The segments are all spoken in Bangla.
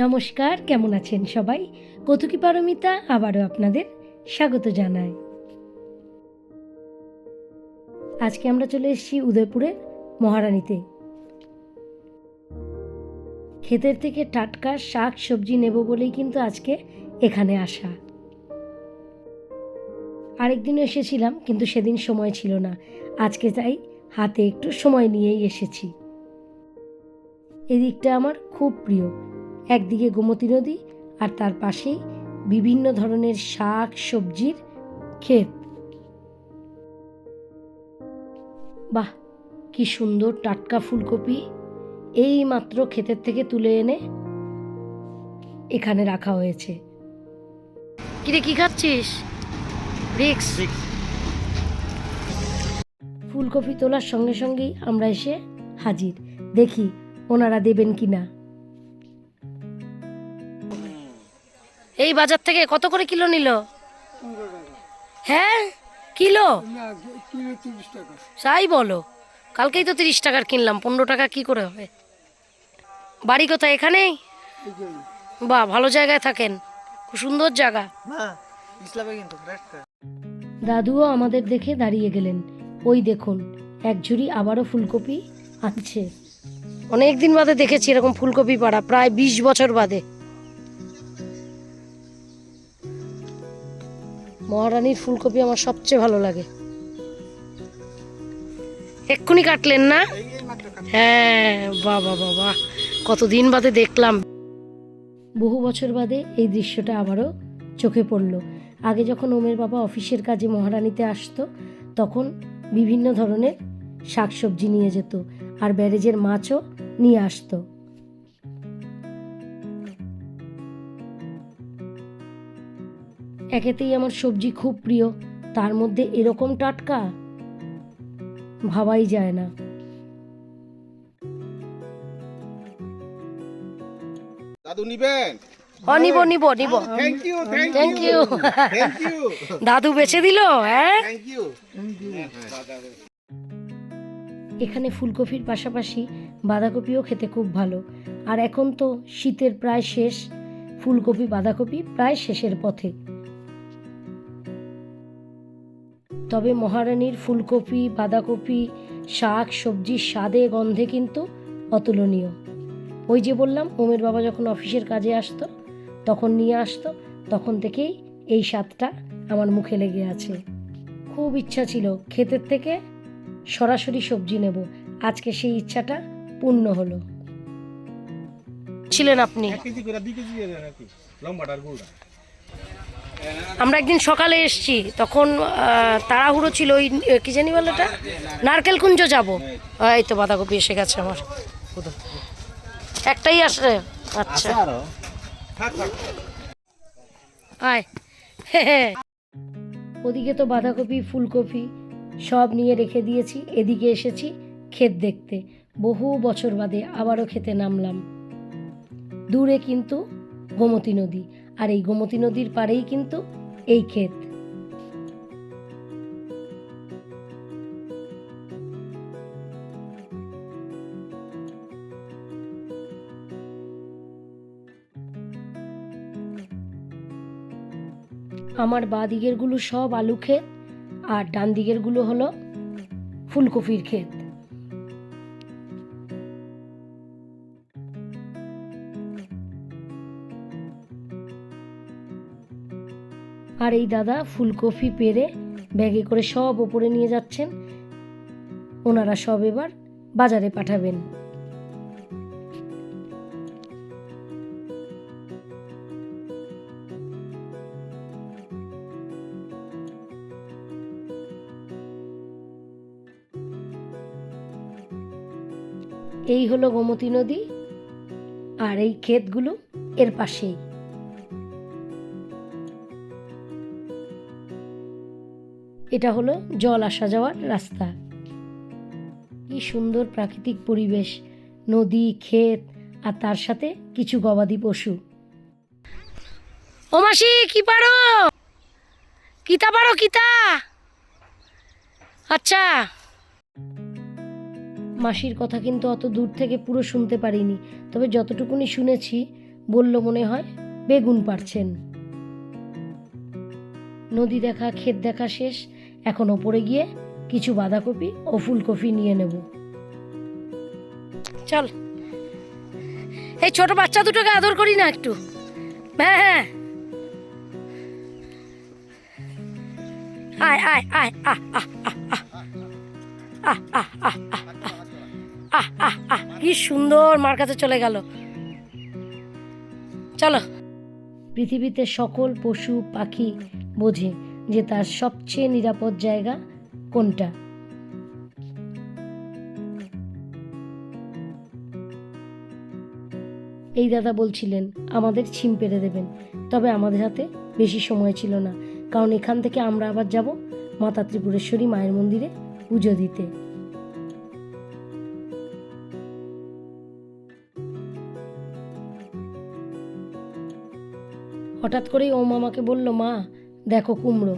নমস্কার, কেমন আছেন সবাই? কতুকি পারমিতা আবারও আপনাদের স্বাগত জানাই। আজকে আমরা চলে এসেছি উদয়পুরের মহারানীতে। ক্ষেতের থেকে টাটকা শাক সবজি নেব বলেই কিন্তু আজকে এখানে আসা। আরেকদিনও এসেছিলাম, কিন্তু সেদিন সময় ছিল না। আজকে তাই হাতে একটু সময় নিয়েই এসেছি। এদিকটা আমার খুব প্রিয়। একদিকে গোমতী নদী আর তার পাশেই বিভিন্ন ধরনের শাক সবজির ক্ষেত। বাহ কি সুন্দর টাটকা ফুলকপি। এই মাত্র ক্ষেতের থেকে তুলে এনে এখানে রাখা হয়েছে। কিরে কি খাচ্ছিস? রিক্স। ফুলকপি তোলার সঙ্গে সঙ্গেই আমরা এসে হাজির। দেখি ওনারা দেবেন কি না এই বাজার থেকে কত করে কিলো নিল? হ্যাঁ কিলো? তাই বলো। কালকেই তো তিরিশ টাকার কিনলাম পনেরো টাকা কি করে হবে? বাড়ি কোথায় এখানেই বাহ ভালো জায়গায় থাকেন। খুব সুন্দর জায়গা। দাদুও আমাদের দেখে দাঁড়িয়ে গেলেন। ওই দেখুন এক ঝুড়ি আবারও ফুলকপি আনছে। অনেক দিন বাদে দেখেছি এরকম ফুলকপি পাড়া প্রায় বিশ বছর বাদে। মহারানীর ফুলকপি আমার সবচেয়ে ভালো লাগে। এক্ষুনি কাটলেন না। হ্যাঁ বাবা বাবা কতদিন বাদে দেখলাম। বহু বছর বাদে এই দৃশ্যটা আবারও চোখে পড়ল। আগে যখন ওমের বাবা অফিসের কাজে মহারানীতে আসতো, তখন বিভিন্ন ধরনের শাকসবজি নিয়ে যেত আর ব্যারেজের মাছও নিয়ে আসতো। একেতেই আমার সবজি খুব প্রিয় তার মধ্যে এরকম টাটকা ভাবাই যায় না। দাদু নিবেন? ও নিব নিব নিব। Thank you thank thank you thank you দাদু বেচে দিল হ্যাঁ? থ্যাংক ইউ এখানে ফুলকপির পাশাপাশি বাঁধাকপিও খেতে খুব ভালো। আর এখন তো শীতের প্রায় শেষ ফুলকপি বাঁধাকপি প্রায় শেষের পথে। তবে মহারানীর ফুলকপি বাঁধাকপি শাক সবজির স্বাদে গন্ধে কিন্তু অতুলনীয়। ওই যে বললাম ওমের বাবা যখন অফিসের কাজে আসতো তখন নিয়ে আসতো তখন থেকেই এই স্বাদটা আমার মুখে লেগে আছে। খুব ইচ্ছা ছিল ক্ষেতের থেকে সরাসরি সবজি নেব। আজকে সেই ইচ্ছাটা পূর্ণ হলো। ছিলেন আপনি? লম্বাটার গুড়া আমরা একদিন সকালে এসেছি তখন তাড়াহুড়ো ছিল ওই কি জানি বলে এটা নারকেল কুঞ্জ যাব এই তো বাঁধাকপি এসে গেছে আমার। একটাই আসে। আচ্ছা। আয়। ওদিকে তো বাঁধাকপি ফুলকপি সব নিয়ে রেখে দিয়েছি এদিকে এসেছি ক্ষেত দেখতে। বহু বছর বাদে আবারও খেতে নামলাম। দূরে কিন্তু গোমতী নদী। আর এই গোমতী নদীর পাড়েই কিন্তু এই ক্ষেত। আমার বাঁ দিকেরগুলো সব আলু ক্ষেত, আর ডান দিকেরগুলো হলো ফুলকপির ক্ষেত। আর এই দাদা ফুলকপি পেরে ব্যাগে করে সব ওপরে নিয়ে যাচ্ছেন। ওনারা সব এবার বাজারে পাঠাবেন। এই হলো গোমতী নদী আর এই ক্ষেতগুলো এর পাশেই। এটা হলো জল আসা যাওয়ার রাস্তা। কি সুন্দর প্রাকৃতিক পরিবেশ, নদী, ক্ষেত, আর তার সাথে কিছু গবাদি পশু। ও মাসি, কি পারো? কিতা পারো, কিতা? আচ্ছা। মাসির কথা কিন্তু অত দূর থেকে পুরো শুনতে পারিনি, তবে যতটুকুনি শুনেছি, বলল মনে হয় বেগুন পারছেন। নদী দেখা, ক্ষেত দেখা শেষ এখন ওপরে গিয়ে কিছু বাঁধাকপি ও ফুলকপি নিয়ে নেব চল এই ছোট বাচ্চা দুটোকে আদর করি না একটু হ্যাঁ হ্যাঁ আয় আয় আয় আহ আহ আহ আহ আহ আহ আহ আহ আহ কি সুন্দর মার কাছে চলে গেল চলো পৃথিবীতে সকল পশু পাখি বোঝে যে তার সবচেয়ে নিরাপদ জায়গা কোনটা? এই দাদা বলছিলেন, আমাদের ছিম পেরে দেবেন। তবে আমাদের হাতে বেশি সময় ছিল না, কারণ এখান থেকে আমরা আবার যাব মাতা ত্রিপুরেশ্বরী মায়ের মন্দিরে পুজো দিতে। হঠাৎ করেই ওম আমাকে বলল, মা দেখো কুমড়ো।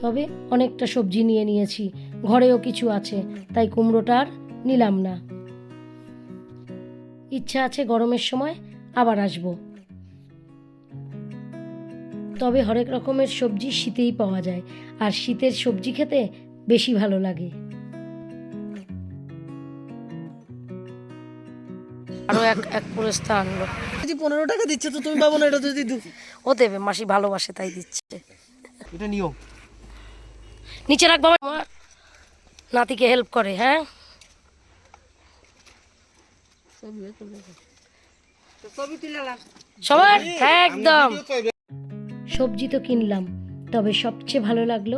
তবে অনেকটা সবজি নিয়ে নিয়েছি, ঘরেও কিছু আছে, তাই কুমড়োটা আর নিলাম না। ইচ্ছা আছে গরমের সময় আবার আসব। তবে হরেক রকমের সবজি শীতেই পাওয়া যায়, আর শীতের সবজি খেতে বেশি ভালো লাগে। আরও এক এক পুরস্তা আনলো। যদি পনেরো টাকা দিচ্ছে তো তুমি পাবো না এটা যদি দু ও দেবে মাসি ভালোবাসে তাই দিচ্ছে। এটা নিও। নিচে রাখ বাবা মা নাতিকে হেল্প করে হ্যাঁ? সবার? একদম। সবজি তো কিনলাম তবে সবচেয়ে ভালো লাগল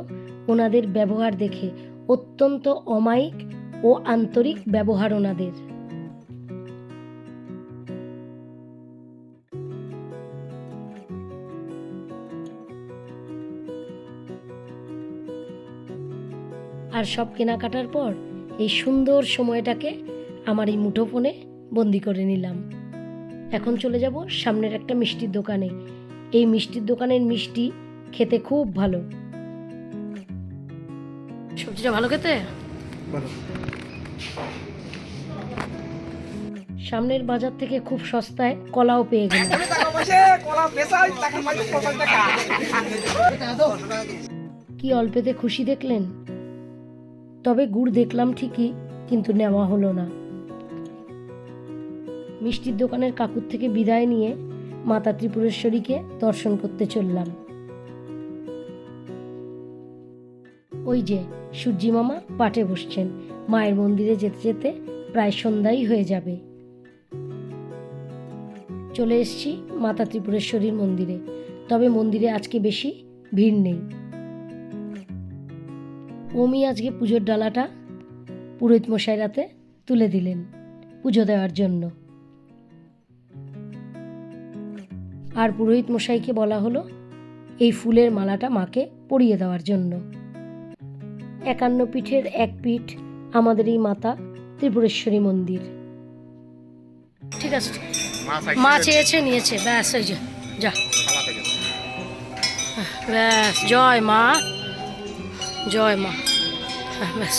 ওনাদের ব্যবহার দেখে। অত্যন্ত অমায়িক ও আন্তরিক ব্যবহার ওনাদের। আর সব কেনাকাটার পর এই সুন্দর সময়টাকে আমার এই মুঠোফোনে বন্দি করে নিলাম। এখন চলে যাব সামনের একটা মিষ্টির দোকানে। এই মিষ্টির দোকানের মিষ্টি খেতে খুব ভালো। সবজিটা ভালো খেতে? সামনের বাজার থেকে খুব সস্তায় কলাও পেয়ে গেলাম। কি অল্পেতে খুশি দেখলেন? তবে গুড় দেখলাম ঠিকই, কিন্তু নেওয়া হলো না। মিষ্টির দোকানের কাকুর থেকে বিদায় নিয়ে মাতা ত্রিপুরেশ্বরীকে দর্শন করতে চললাম। ওই যে সূর্যি মামা পাটে বসছেন, মায়ের মন্দিরে যেতে যেতে প্রায় সন্ধ্যাই হয়ে যাবে। চলে এসেছি মাতা ত্রিপুরেশ্বরীর মন্দিরে, তবে মন্দিরে আজকে বেশি ভিড় নেই। ওমি আজকে পুজোর ডালাটা পুরোহিত মশাইরাতে তুলে দিলেন পুজো দেওয়ার জন্য। আর পুরোহিত মশাইকে বলা হলো এই ফুলের মালাটা মাকে পরিয়ে দেওয়ার জন্য। একান্ন পিঠের এক পিঠ আমাদের এই মাতা ত্রিপুরেশ্বরী মন্দির। ঠিক আছে। মা চেয়েছে নিয়েছে। ব্যাস ওই যে যা। ব্যাস জয় মা জয় মা। ব্যাস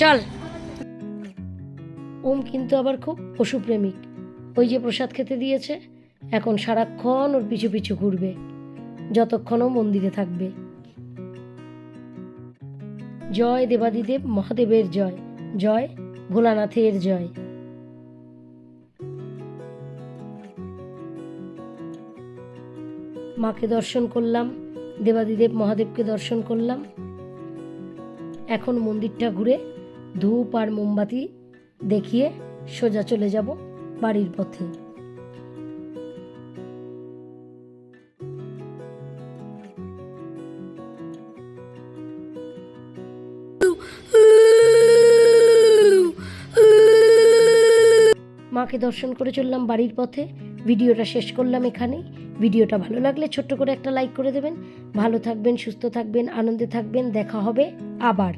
চল। ওম কিন্তু আবার খুব পশুপ্রেমিক ওই যে প্রসাদ খেতে দিয়েছে, এখন সারাক্ষণ ওর পিছু পিছু ঘুরবে যতক্ষণও মন্দিরে থাকবে জয় দেবাদিদেব মহাদেবের জয় জয় ভোলানাথের জয়। মাকে দর্শন করলাম, দেবাদিদেব মহাদেবকে দর্শন করলাম। এখন মন্দিরটা ঘুরে ধূপ আর মোমবাতি দেখিয়ে সোজা চলে যাব বাড়ির পথে। মাকে দর্শন করে চললাম বাড়ির পথে। ভিডিওটা শেষ করলাম এখানেই। ভিডিওটা ভালো লাগলে ছোট্ট করে একটা লাইক করে দেবেন। ভালো থাকবেন, সুস্থ থাকবেন, আনন্দে থাকবেন। দেখা হবে আবার।